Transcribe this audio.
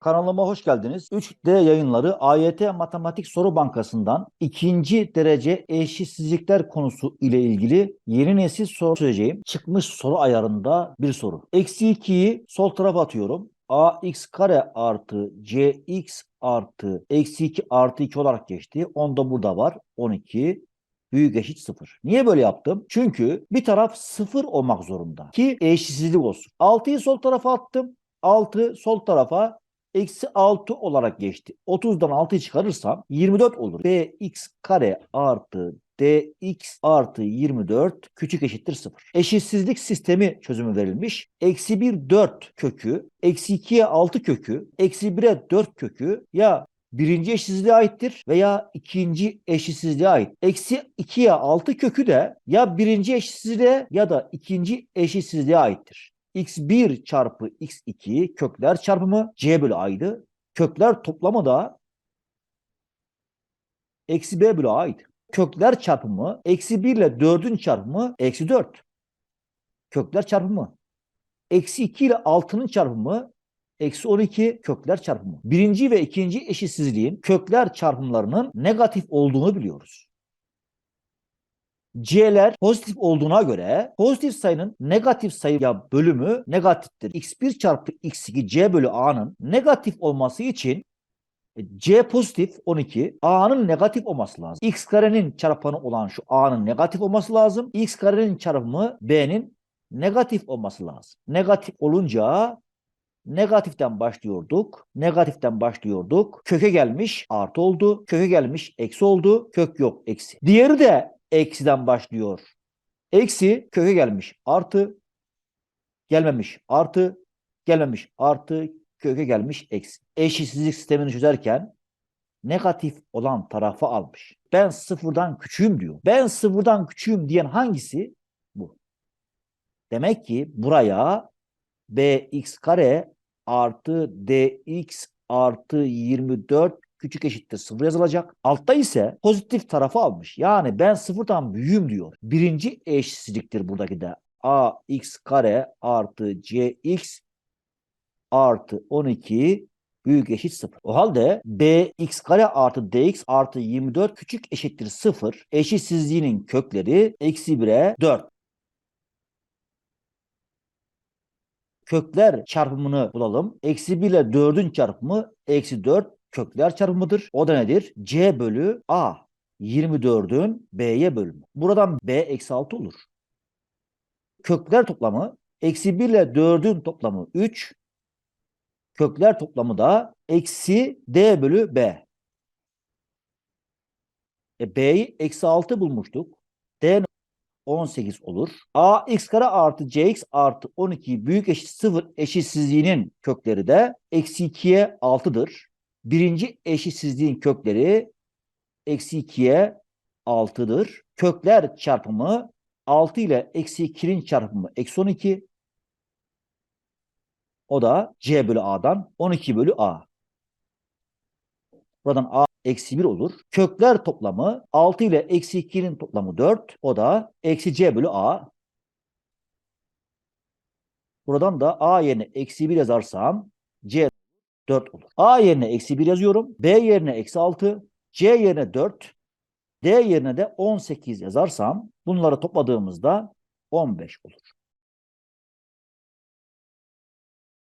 Kanalıma hoş geldiniz. 3D yayınları AYT Matematik Soru Bankası'ndan ikinci derece eşitsizlikler konusu ile ilgili yeni nesil soru çözeceğim. Çıkmış soru ayarında bir soru. Eksi 2'yi sol tarafa atıyorum. ax kare artı cx artı eksi 2 artı 2 olarak geçti. 10 da burada var. 12 büyük eşit 0. Niye böyle yaptım? Çünkü bir taraf 0 olmak zorunda ki eşitsizlik olsun. 6'yı sol tarafa attım. 6 sol tarafa eksi 6 olarak geçti. 30'dan 6'yı çıkarırsam 24 olur. bx kare artı dx artı 24 küçük eşittir 0. Eşitsizlik sistemi çözümü verilmiş. Eksi 1 4 kökü, eksi 2'ye 6 kökü, eksi 1'e 4 kökü ya birinci eşitsizliğe aittir veya ikinci eşitsizliğe ait. Eksi 2'ye 6 kökü de ya birinci eşitsizliğe ya da ikinci eşitsizliğe aittir. X1 çarpı x2 kökler çarpımı c bölü a'ydı. Kökler toplamı da eksi b bölü a'ydı. Kökler çarpımı eksi 1 ile 4'ün çarpımı eksi 4. Kökler çarpımı. Eksi 2 ile 6'nın çarpımı eksi 12 kökler çarpımı. Birinci ve ikinci eşitsizliğin kökler çarpımlarının negatif olduğunu biliyoruz. C'ler pozitif olduğuna göre pozitif sayının negatif sayıya bölümü negatiftir. x1 çarpı x2 c bölü a'nın negatif olması için e, C pozitif 12, A'nın negatif olması lazım. X karenin çarpanı olan şu A'nın negatif olması lazım. X karenin çarpımı B'nin negatif olması lazım. Negatif olunca negatiften başlıyorduk. Negatiften başlıyorduk. Köke gelmiş artı oldu. Köke gelmiş eksi oldu. Kök yok eksi. Diğeri de eksiden başlıyor. Eksi köke gelmiş artı gelmemiş artı gelmemiş artı köke gelmiş eksi. Eşitsizlik sistemini çözerken negatif olan tarafı almış. Ben sıfırdan küçüğüm diyor. Ben sıfırdan küçüğüm diyen hangisi? Bu. Demek ki buraya bx kare artı dx artı 24 küçük eşittir sıfır yazılacak. Altta ise pozitif tarafı almış. Yani ben sıfırdan büyüğüm diyor. Birinci eşitsizliktir buradaki de. ax kare artı cx artı 12 büyük eşit 0. O halde bx kare artı dx artı 24 küçük eşittir 0 eşitsizliğinin kökleri eksi 1'e 4. Kökler çarpımını bulalım. Eksi 1 ile 4'ün çarpımı eksi 4 kökler çarpımıdır. O da nedir? c bölü a. 24'ün b'ye bölümü. Buradan b eksi 6 olur. Kökler toplamı eksi 1 ile 4'ün toplamı 3 kökler toplamı da eksi d bölü b. E, b'yi eksi 6 bulmuştuk. d 18 olur. a x kare artı cx artı 12 büyük eşit 0 eşitsizliğinin kökleri de eksi 2'ye 6'dır. Birinci eşitsizliğin kökleri eksi 2'ye 6'dır. Kökler çarpımı 6 ile eksi 2'nin çarpımı eksi 12. O da C bölü A'dan 12 bölü A. Buradan A eksi 1 olur. Kökler toplamı 6 ile eksi 2'nin toplamı 4. O da eksi C bölü A. Buradan da A yerine eksi 1 yazarsam C 4 olur. A yerine eksi 1 yazıyorum. B yerine eksi 6. C yerine 4. D yerine de 18 yazarsam bunları topladığımızda 15 olur.